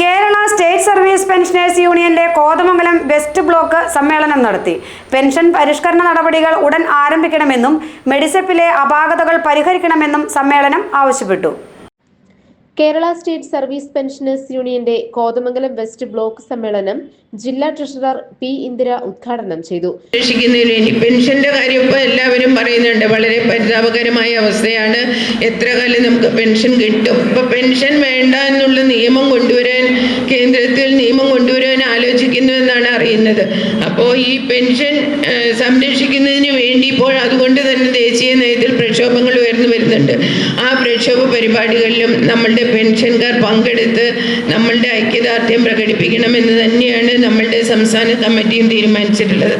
Kerala state service pensioners യൂണിയന്റെ Kothamangalam west block സമ്മേളനം നടത്തി. പെൻഷൻ പരിഷ്കരണ നടപടികൾ ഉടൻ ആരംഭിക്കണമെന്നും മെഡിസെപ്പിലെ അപാകതകൾ പരിഹരിക്കണമെന്നും സമ്മേളനം ആവശ്യപ്പെട്ടു. കേരള സ്റ്റേറ്റ് സർവീസ് പെൻഷനേഴ്സ് യൂണിയന്റെ കോതമംഗലം വെസ്റ്റ് ബ്ലോക്ക് സമ്മേളനം ജില്ലാ ട്രഷറർ പി ഇന്ദിര ഉദ്ഘാടനം ചെയ്തു. പെൻഷന്റെ കാര്യം ഇപ്പോൾ എല്ലാവരും പറയുന്നുണ്ട്. വളരെ പരിതാപകരമായ അവസ്ഥയാണ്. എത്ര കാലം നമുക്ക് പെൻഷൻ കിട്ടും? ഇപ്പൊ പെൻഷൻ വേണ്ട എന്നുള്ള നിയമം കൊണ്ടുവരാൻ കേന്ദ്രത്തിൽ നിയമം കൊണ്ടുവരാൻ ആലോചിക്കുന്നു എന്നാണ് അറിയുന്നത്. അപ്പോൾ ഈ പെൻഷൻ സംരക്ഷിക്കുന്നതിന് വേണ്ടി ഇപ്പോൾ അതുകൊണ്ട് തന്നെ ദേശീയ നയത്തിൽ പ്രക്ഷോഭങ്ങൾ ഉയർന്നു വരുന്നുണ്ട്. ആ പ്രക്ഷോഭ പരിപാടികളിലും നമ്മളുടെ പെൻഷൻകാർ പങ്കെടുത്ത് നമ്മളുടെ ഐക്യദാർഢ്യം പ്രകടിപ്പിക്കണമെന്ന് തന്നെയാണ് നമ്മളുടെ സംസ്ഥാന കമ്മിറ്റിയും തീരുമാനിച്ചിട്ടുള്ളത്.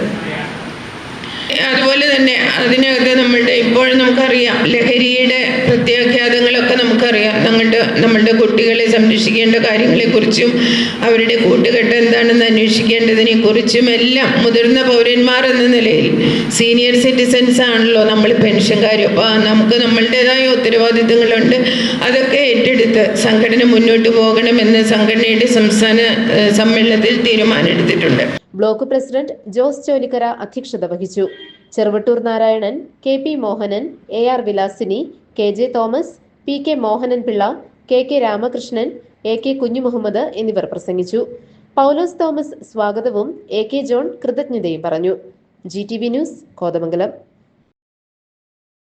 അതുപോലെ തന്നെ അതിനകത്ത് നമ്മളുടെ ഇപ്പോൾ നമുക്കറിയാം ലഹരിയുടെ പ്രത്യാഘാതങ്ങളൊക്കെ നമുക്കറിയാം. നമ്മളുടെ നമ്മളുടെ കുട്ടികളെ സംരക്ഷിക്കേണ്ട കാര്യങ്ങളെക്കുറിച്ചും അവരുടെ കൂട്ടുകെട്ട് എന്താണെന്ന് അന്വേഷിക്കേണ്ടതിനെ കുറിച്ചും എല്ലാം മുതിർന്ന പൗരന്മാർ എന്ന നിലയിൽ സീനിയർ സിറ്റിസൻസ് ആണല്ലോ നമ്മൾ പെൻഷൻകാർ അപ്പോൾ നമുക്ക് നമ്മളുടേതായ ഉത്തരവാദിത്തങ്ങളുണ്ട്. അതൊക്കെ ഏറ്റെടുത്ത് സംഘടന മുന്നോട്ട് പോകണമെന്ന് സംഘടനയുടെ സംസ്ഥാന സമ്മേളനത്തിൽ തീരുമാനമെടുത്തിട്ടുണ്ട്. ബ്ലോക്ക് പ്രസിഡന്റ് ജോസ് ചോലിക്കര അധ്യക്ഷത വഹിച്ചു. Cheruvattur Narayanan K P Mohanan A R Vilasini K J Thomas P K Mohanan Pillai K K Ramakrishnan A K Kunjumuhammed എന്നിവർ പ്രസംഗിച്ചു. പൗലോസ് തോമസ് സ്വാഗതവും എ കെ ജോൺ കൃതജ്ഞതയും പറഞ്ഞു. G T V news Kothamangalam.